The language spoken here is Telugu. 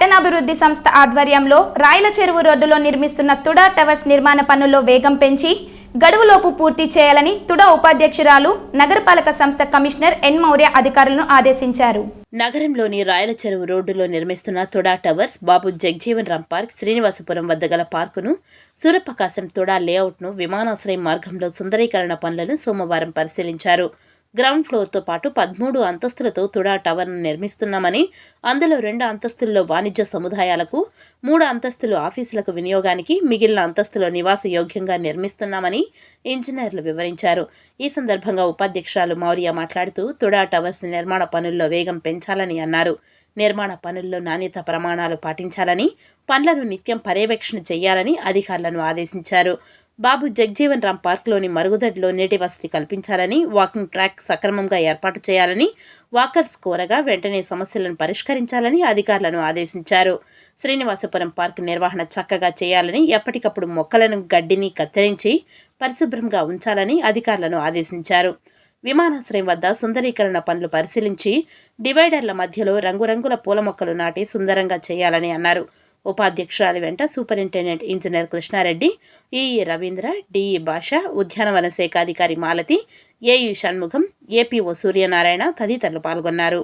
పట్టణాభివృద్ధి సంస్థ ఆధ్వర్యంలో రాయల చెరువు రోడ్డులో నిర్మిస్తున్న తుడా టవర్స్ నిర్మాణ పనుల్లో వేగం పెంచి గడువులోపు పూర్తి చేయాలని తుడా ఉపాధ్యక్షురాలు నగరపాలక సంస్థ కమిషనర్ ఎన్ మౌర్య అధికారులను ఆదేశించారు. నగరంలోని రాయల చెరువు రోడ్డులో నిర్మిస్తున్న TUDA towers Babu Jagjivan Ram park Srinivasapuram వద్ద గల పార్కును సూర్యప్రకాశం తుడా లేఅవుట్ను విమానాశ్రయం మార్గంలో సుందరీకరణ పనులను సోమవారం పరిశీలించారు. గ్రౌండ్ ఫ్లోర్తో పాటు పదమూడు అంతస్తులతో తుడా టవర్ను నిర్మిస్తున్నామని అందులో రెండు అంతస్తుల్లో వాణిజ్య సముదాయాలకు మూడు అంతస్తులు ఆఫీసులకు వినియోగానికి మిగిలిన అంతస్తులో నివాస యోగ్యంగా నిర్మిస్తున్నామని ఇంజనీర్లు వివరించారు. ఈ సందర్భంగా ఉపాధ్యక్షురాలు మౌర్య మాట్లాడుతూ తుడా టవర్స్ నిర్మాణ పనుల్లో వేగం పెంచాలని అన్నారు. నిర్మాణ పనుల్లో నాణ్యత ప్రమాణాలు పాటించాలని పనులను నిత్యం పర్యవేక్షణ చేయాలని అధికారులను ఆదేశించారు. బాబు జగ్జీవన్ రామ్ పార్క్లోని మరుగుదొడ్లో నీటి వసతి కల్పించాలని వాకింగ్ ట్రాక్ సక్రమంగా ఏర్పాటు చేయాలని వాకర్స్ కోరగా వెంటనే సమస్యలను పరిష్కరించాలని అధికారులను ఆదేశించారు. శ్రీనివాసపురం పార్క్ నిర్వహణ చక్కగా చేయాలని ఎప్పటికప్పుడు మొక్కలను గడ్డిని కత్తిరించి పరిశుభ్రంగా ఉంచాలని అధికారులను ఆదేశించారు. విమానాశ్రయం వద్ద సుందరీకరణ పనులు పరిశీలించి డివైడర్ల మధ్యలో రంగురంగుల పూల మొక్కలు నాటి సుందరంగా చేయాలని అన్నారు. ఉపాధ్యక్షురాలి వెంట superintendent engineer Krishna Reddy EE Ravindra DE Basha ఉద్యానవన శాఖాధికారి మాలతి ఏయు షణ్ముఖం ఏపీఓ సూర్యనారాయణ తదితరులు పాల్గొన్నారు.